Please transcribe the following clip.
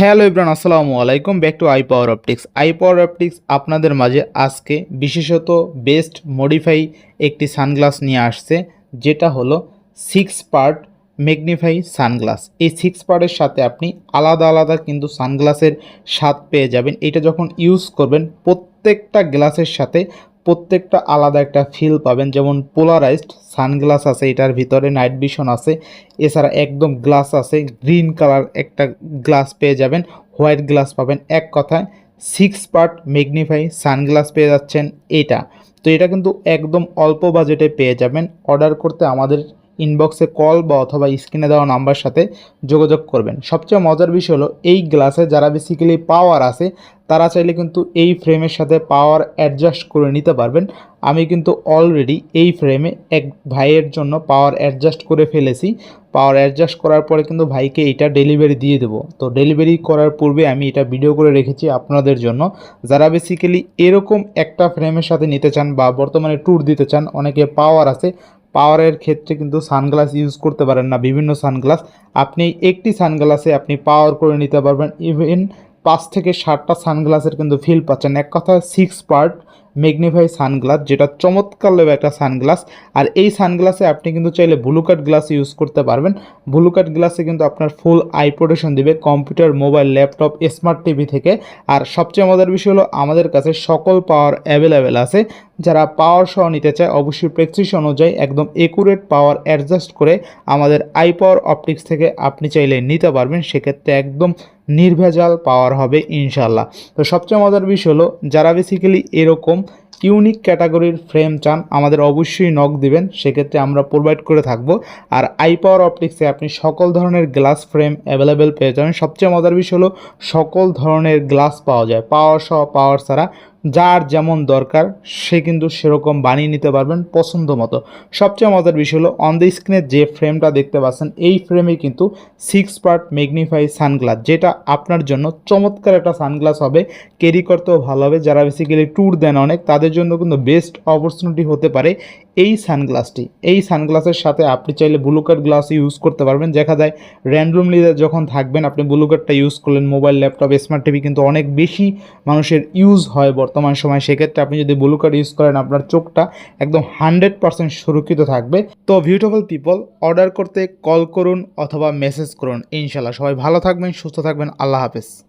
Hello Ibran, আসসালামু আলাইকুম। Back to eye power optics eye power optics আপনাদের মাঝে আজকে বিশেষত বেস্ট মডিফাই একটি সানগ্লাস নিয়ে আসছে, যেটা হলো সিক্স পার্ট ম্যাগনিফাই সানগ্লাস। এই সিক্স পার্টের সাথে আপনি আলাদা আলাদা কিন্তু সানগ্লাসের স্বাদ পেয়ে যাবেন। এটা যখন ইউজ করবেন, প্রত্যেকটা গ্লাসের সাথে প্রত্যেকটা আলাদা একটা ফিল পাবেন। যেমন পোলারাইজড সানগ্লাস আছে, এটার ভিতরে নাইট ভিশন আছে। এছাড়া একদম গ্লাস আছে গ্রিন কালার একটা গ্লাস পেয়ে যাবেন হোয়াইট গ্লাস পাবেন। এক কথায় সিক্স পার্ট ম্যাগনিফাই সানগ্লাস পেয়ে যাচ্ছেন এটা তো এটা কিন্তু একদম অল্প বাজেটে পেয়ে যাবেন। অর্ডার করতে আমাদের ইনবক্সে কল বা অথবা স্ক্রিনে দেওয়া নাম্বার সাথে যোগাযোগ করবেন। সবচেয়ে মজার বিষয় হলো, এই গ্লাসে যারা বেসিক্যালি পাওয়ার আছে, তারা চাইলে কিন্তু এই ফ্রেমের সাথে পাওয়ার অ্যাডজাস্ট করে নিতে পারবেন। আমি কিন্তু অলরেডি এই ফ্রেমে এক ভাইয়ের জন্য পাওয়ার অ্যাডজাস্ট করে ফেলেছি। পাওয়ার অ্যাডজাস্ট করার পরে কিন্তু ভাইকে এটা ডেলিভারি দিয়ে দেবো। তো ডেলিভারি করার পূর্বে আমি এটা ভিডিও করে রেখেছি আপনাদের জন্য। যারা বেসিক্যালি এরকম একটা ফ্রেমের সাথে নিতে চান বা বর্তমানে ট্যুর দিতে চান, অনেকে পাওয়ার আছে পাওয়ারের ক্ষেত্রে কিন্তু সানগ্লাস ইউজ করতে পারেন না, বিভিন্ন সানগ্লাস। আপনি একটি সানগ্লাসে আপনি পাওয়ার করে নিতে পারবেন। ইভেন পাঁচ থেকে ষাটটা সানগ্লাসের কিন্তু ফিল পাচ্ছেন। এক কথা সিক্স পার্ট ম্যাগনিফাই সানগ্লাস যেটা চমৎকার লেবে একটা সানগ্লাস আর এই সানগ্লাসে আপনি কিন্তু চাইলে ব্লু কাট গ্লাস ইউজ করতে পারবেন। ব্লু কাট গ্লাসে কিন্তু আপনার ফুল আই প্রোটেকশন দিবে computer mobile laptop smart TV থেকে। আর সবচেয়ে মজার বিষয় হলো, আমাদের কাছে সকল পাওয়ার অ্যাভেলেবেল আছে। যারা পাওয়ার সহ নিতে চায়, অবশ্যই প্রেসক্রিপশন অনুযায়ী একদম একুরেট পাওয়ার অ্যাডজাস্ট করে আমাদের আই পাওয়ার অপটিক্স থেকে আপনি চাইলে নিতে পারবেন। সেক্ষেত্রে একদম নির্ভেজাল পাওয়ার হবে ইনশাল্লাহ তো সবচেয়ে মজার বিষয় হলো, যারা বেসিক্যালি এরকম ইউনিক ক্যাটাগরির ফ্রেম চান, আমাদের অবশ্যই নক দিবেন। সেক্ষেত্রে আমরা প্রোভাইড করে থাকব। আর আই পাওয়ার অপটিক্সে আপনি সকল ধরনের গ্লাস ফ্রেম অ্যাভেলেবেল পেয়ে যাবেন। সবচেয়ে মজার বিষয় হলো, সকল ধরনের গ্লাস পাওয়া যায়। পাওয়ার সহ পাওয়ার ছাড়া যার যেমন দরকার, সে কিন্তু সেরকম বানিয়ে নিতে পারবেন পছন্দ মতো। সবচেয়ে মজার বিষয় হলো অন দ্য স্ক্রিনে যে ফ্রেমটা দেখতে পাচ্ছেন, এই ফ্রেমে কিন্তু সিক্স পার্ট ম্যাগনিফাই সানগ্লাস যেটা আপনার জন্য চমৎকার একটা সানগ্লাস হবে ক্যারি করতেও ভালো হবে। যারা বেসিক্যালি ট্যুর দেন অনেক, তাদের জন্য কিন্তু বেস্ট অপরচুনিটি হতে পারে এই সানগ্লাসটি। এই সানগ্লাসের সাথে আপনি চাইলে ব্লু কাট গ্লাস ইউজ করতে পারবেন। দেখা যায় র্যান্ডমলি যখন থাকবেন, আপনি ব্লু কাটটা ইউজ করলেন মোবাইল ল্যাপটপ স্মার্ট টিভি কিন্তু অনেক বেশি মানুষের ইউজ হয় বর্তমান সময়। সেক্ষেত্রে আপনি যদি ব্লু কাট ইউজ করেন, আপনার চোখটা একদম হান্ড্রেড পার্সেন্ট সুরক্ষিত থাকবে। তো বিউটিফুল পিপল অর্ডার করতে কল করুন অথবা মেসেজ করুন। ইনশাল্লাহ সবাই ভালো থাকবেন, সুস্থ থাকবেন। আল্লাহ হাফেজ।